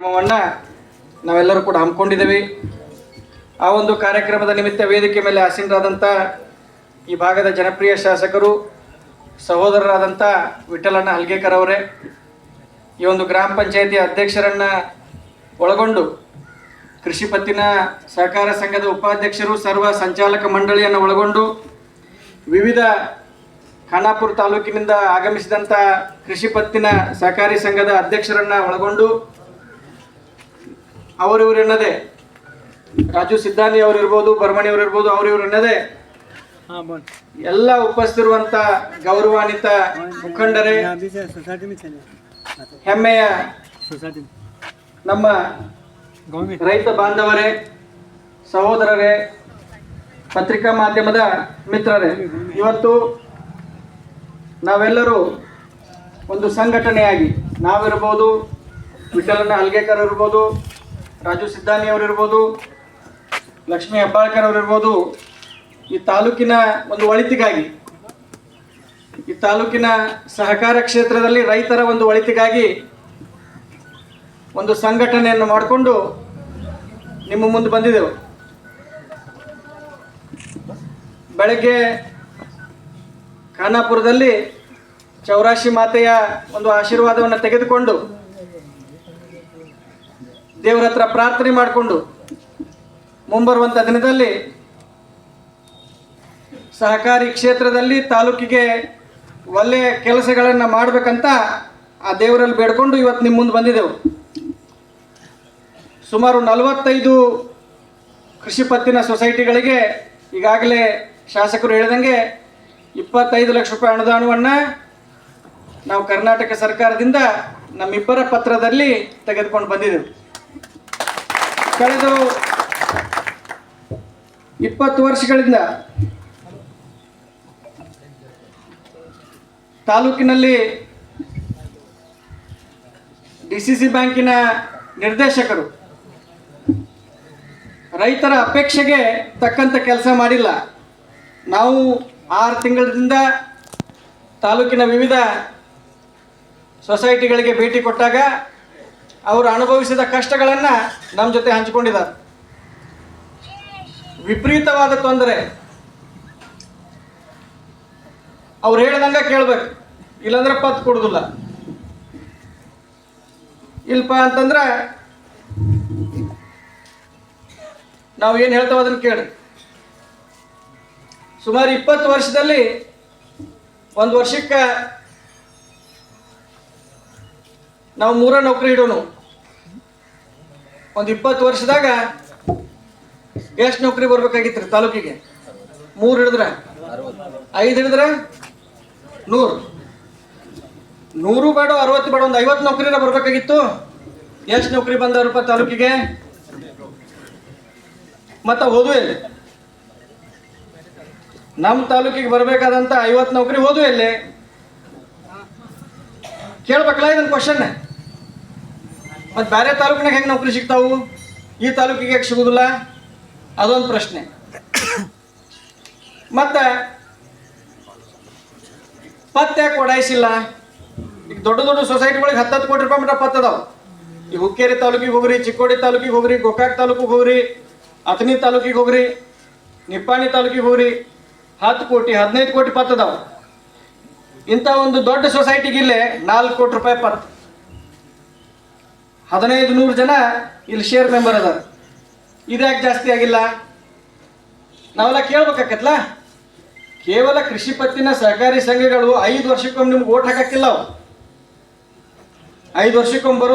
ಕಾರ್ಯಕ್ರಮವನ್ನು ನಾವೆಲ್ಲರೂ ಕೂಡ ಹಮ್ಮಿಕೊಂಡಿದ್ದೀವಿ. ಆ ಒಂದು ಕಾರ್ಯಕ್ರಮದ ನಿಮಿತ್ತ ವೇದಿಕೆ ಮೇಲೆ ಆಸೀನರಾದಂಥ ಈ ಭಾಗದ ಜನಪ್ರಿಯ ಶಾಸಕರು ಸಹೋದರರಾದಂಥ ವಿಠಲಣ್ಣ ಹಲ್ಗೇಕರ್ ಅವರೇ, ಈ ಒಂದು ಗ್ರಾಮ ಪಂಚಾಯತಿ ಅಧ್ಯಕ್ಷರನ್ನ ಒಳಗೊಂಡು ಕೃಷಿ ಪತ್ತಿನ ಸಹಕಾರ ಸಂಘದ ಉಪಾಧ್ಯಕ್ಷರು, ಸರ್ವ ಸಂಚಾಲಕ ಮಂಡಳಿಯನ್ನು ಒಳಗೊಂಡು ವಿವಿಧ ಖಾನಾಪುರ ತಾಲೂಕಿನಿಂದ ಆಗಮಿಸಿದಂಥ ಕೃಷಿ ಪತ್ತಿನ ಸಹಕಾರಿ ಸಂಘದ ಅಧ್ಯಕ್ಷರನ್ನ ಒಳಗೊಂಡು ಅವರು ರಾಜು ಸಿದ್ಧಾನಿ ಅವ್ರು ಇರ್ಬೋದು ಬರ್ಮಣಿ ಅವ್ರು ಇರ್ಬೋದು ಅವ್ರು ಎನ್ನದೆ ಎಲ್ಲ ಉಪಸ್ಥಿರುವಂತ ಗೌರವಾನ್ವಿತ ಮುಖಂಡರೇ ಹೆಮ್ಮೆಯ ನಮ್ಮ ರೈತ ಬಾಂಧವರೇ ಸಹೋದರರೇ ಪತ್ರಿಕಾ ಮಾಧ್ಯಮದ ಮಿತ್ರರೇ ಇವತ್ತು ನಾವೆಲ್ಲರೂ ಒಂದು ಸಂಘಟನೆಯಾಗಿ ನಾವಿರ್ಬೋದು ವಿಠಲನ ಹಲ್ಗೇಕರ್ ಇರ್ಬೋದು ರಾಜು ಸಿದ್ದಾನಿ ಅವರಿರ್ಬೋದು, ಲಕ್ಷ್ಮೀ ಹೆಬ್ಬಾಳ್ಕರ್ ಅವರಿರ್ಬೋದು, ಈ ತಾಲೂಕಿನ ಒಂದು ಒಳಿತಿಗಾಗಿ, ಈ ತಾಲೂಕಿನ ಸಹಕಾರ ಕ್ಷೇತ್ರದಲ್ಲಿ ರೈತರ ಒಂದು ಒಳಿತಿಗಾಗಿ ಒಂದು ಸಂಘಟನೆಯನ್ನು ಮಾಡಿಕೊಂಡು ನಿಮ್ಮ ಮುಂದೆ ಬಂದಿದ್ದೆವು. ಬೆಳಗ್ಗೆ ಖಾನಾಪುರದಲ್ಲಿ ಚೌರಾಶಿ ಮಾತೆಯ ಒಂದು ಆಶೀರ್ವಾದವನ್ನು ತೆಗೆದುಕೊಂಡು ದೇವರ ಹತ್ರ ಪ್ರಾರ್ಥನೆ ಮಾಡಿಕೊಂಡು ಮುಂಬರುವಂಥ ದಿನದಲ್ಲಿ ಸಹಕಾರಿ ಕ್ಷೇತ್ರದಲ್ಲಿ ತಾಲೂಕಿಗೆ ಒಳ್ಳೆಯ ಕೆಲಸಗಳನ್ನು ಮಾಡಬೇಕಂತ ಆ ದೇವರಲ್ಲಿ ಬೇಡ್ಕೊಂಡು ಇವತ್ತು ನಿಮ್ಮ ಮುಂದೆ ಬಂದಿದ್ದೆವು. ಸುಮಾರು ನಲವತ್ತೈದು ಕೃಷಿ ಪತ್ತಿನ ಸೊಸೈಟಿಗಳಿಗೆ ಈಗಾಗಲೇ ಶಾಸಕರು ಹೇಳಿದಂಗೆ ಇಪ್ಪತ್ತೈದು ಲಕ್ಷ ರೂಪಾಯಿ ಅನುದಾನವನ್ನು ನಾವು ಕರ್ನಾಟಕ ಸರ್ಕಾರದಿಂದ ನಮ್ಮಿಬ್ಬರ ಪತ್ರದಲ್ಲಿ ತೆಗೆದುಕೊಂಡು ಬಂದಿದ್ದೆವು. ಕಳೆದ ಇಪ್ಪತ್ತು ವರ್ಷಗಳಿಂದ ತಾಲೂಕಿನಲ್ಲಿ ಡಿ ಸಿ ಸಿ ಬ್ಯಾಂಕಿನ ನಿರ್ದೇಶಕರು ರೈತರ ಅಪೇಕ್ಷೆಗೆ ತಕ್ಕಂಥ ಕೆಲಸ ಮಾಡಿಲ್ಲ. ನಾವು ಆರು ತಿಂಗಳಿಂದ ತಾಲೂಕಿನ ವಿವಿಧ ಸೊಸೈಟಿಗಳಿಗೆ ಭೇಟಿ ಕೊಟ್ಟಾಗ ಅವರು ಅನುಭವಿಸಿದ ಕಷ್ಟಗಳನ್ನು ನಮ್ಮ ಜೊತೆ ಹಂಚಿಕೊಂಡಿದ್ದಾರೆ. ವಿಪರೀತವಾದ ತೊಂದರೆ. ಅವ್ರು ಹೇಳ್ದಂಗ ಕೇಳ್ಬೇಕು. ಇಲ್ಲಾಂದ್ರೆ ಪತ್ ಕೊಡುದಿಲ್ಲ. ಇಲ್ಪ ಅಂತಂದ್ರೆ ನಾವು ಏನು ಹೇಳ್ತೇವೆ ಅದನ್ನು ಕೇಳಿ. ಸುಮಾರು ಇಪ್ಪತ್ತು ವರ್ಷದಲ್ಲಿ ಒಂದು ವರ್ಷಕ್ಕೆ ನಾವು ಮೂರ ನೌಕರಿ ಇಡೋನು. ಒಂದು ಇಪ್ಪತ್ತು ವರ್ಷದಾಗ ಎಷ್ಟು ನೌಕರಿ ಬರ್ಬೇಕಾಗಿತ್ತು ತಾಲೂಕಿಗೆ? ಮೂರು ಹಿಡಿದ್ರ? ಐದು ಹಿಡಿದ್ರ? ನೂರು. ನೂರು ಬೇಡ ಅರವತ್ತು ಬೇಡ ಒಂದು ಐವತ್ತು ನೌಕರಿನ ಬರ್ಬೇಕಾಗಿತ್ತು. ಎಷ್ಟು ನೌಕರಿ ಬಂದವ್ರಪ್ಪ ತಾಲೂಕಿಗೆ? ಮತ್ತ ಹೋದ್ವು ಎಲ್ಲಿ? ನಮ್ಮ ತಾಲೂಕಿಗೆ ಬರಬೇಕಾದಂತ ಐವತ್ತು ನೌಕರಿ ಓದು ಎಲ್ಲಿ? ಕೇಳ್ಬೇಕಲ್ಲ ಇದನ್ನ ಕ್ವಶನ್ ಮತ್ತು ಬೇರೆ ತಾಲೂಕಿನಾಗ ಹೆಂಗೆ ನೌಕರಿ ಸಿಗ್ತಾವು? ಈ ತಾಲೂಕಿಗೆ ಯಾಕೆ ಸಿಗುದಿಲ್ಲ? ಅದೊಂದು ಪ್ರಶ್ನೆ. ಮತ್ತು ಪತ್ತೆ ಯಾಕೆ ಒಡಾಯಿಸಿಲ್ಲ? ಈಗ ದೊಡ್ಡ ದೊಡ್ಡ ಸೊಸೈಟಿಗಳಿಗೆ ಹತ್ತತ್ತು ಕೋಟಿ ರೂಪಾಯಿ ಮಟ್ಟ ಪತ್ತು ಅದಾವ. ಈ ಹುಕ್ಕೇರಿ ತಾಲೂಕಿಗೆ ಹೋಗ್ರಿ, ಚಿಕ್ಕೋಡಿ ತಾಲೂಕಿಗೆ ಹೋಗ್ರಿ, ಗೋಕಾಕ್ ತಾಲೂಕಿಗೆ ಹೋಗ್ರಿ, ಅಥಣಿ ತಾಲೂಕಿಗೆ ಹೋಗ್ರಿ, ನಿಪ್ಪಾಣಿ ತಾಲೂಕಿಗೆ ಹೋಗ್ರಿ, ಹತ್ತು ಕೋಟಿ, ಹದಿನೈದು ಕೋಟಿ ಪತ್ತೆ ಅದಾವ. ಇಂಥ ಒಂದು ದೊಡ್ಡ ಸೊಸೈಟಿಗೆ ಇಲ್ಲೇ ನಾಲ್ಕು ಕೋಟಿ ರೂಪಾಯಿ ಪತ್ತು ಹದಿನೈದು ನೂರು ಜನ ಇಲ್ಲಿ ಶೇರ್ ಮೆಂಬರ್ ಅದಾರ. ಇದ್ಯಾಕೆ ಜಾಸ್ತಿ ಆಗಿಲ್ಲ? ನಾವೆಲ್ಲ ಕೇಳ್ಬೇಕಾಕತ್ಲ? ಕೇವಲ ಕೃಷಿ ಪತ್ತಿನ ಸಹಕಾರಿ ಸಂಘಗಳು ಐದು ವರ್ಷಕ್ಕೊಮ್ಮೆ ನಿಮ್ಗೆ ಓಟ್ ಹಾಕಕ್ಕಿಲ್ಲ ಅವು. ಐದು ವರ್ಷಕ್ಕೊಮ್ಮೆ ಬರೋದು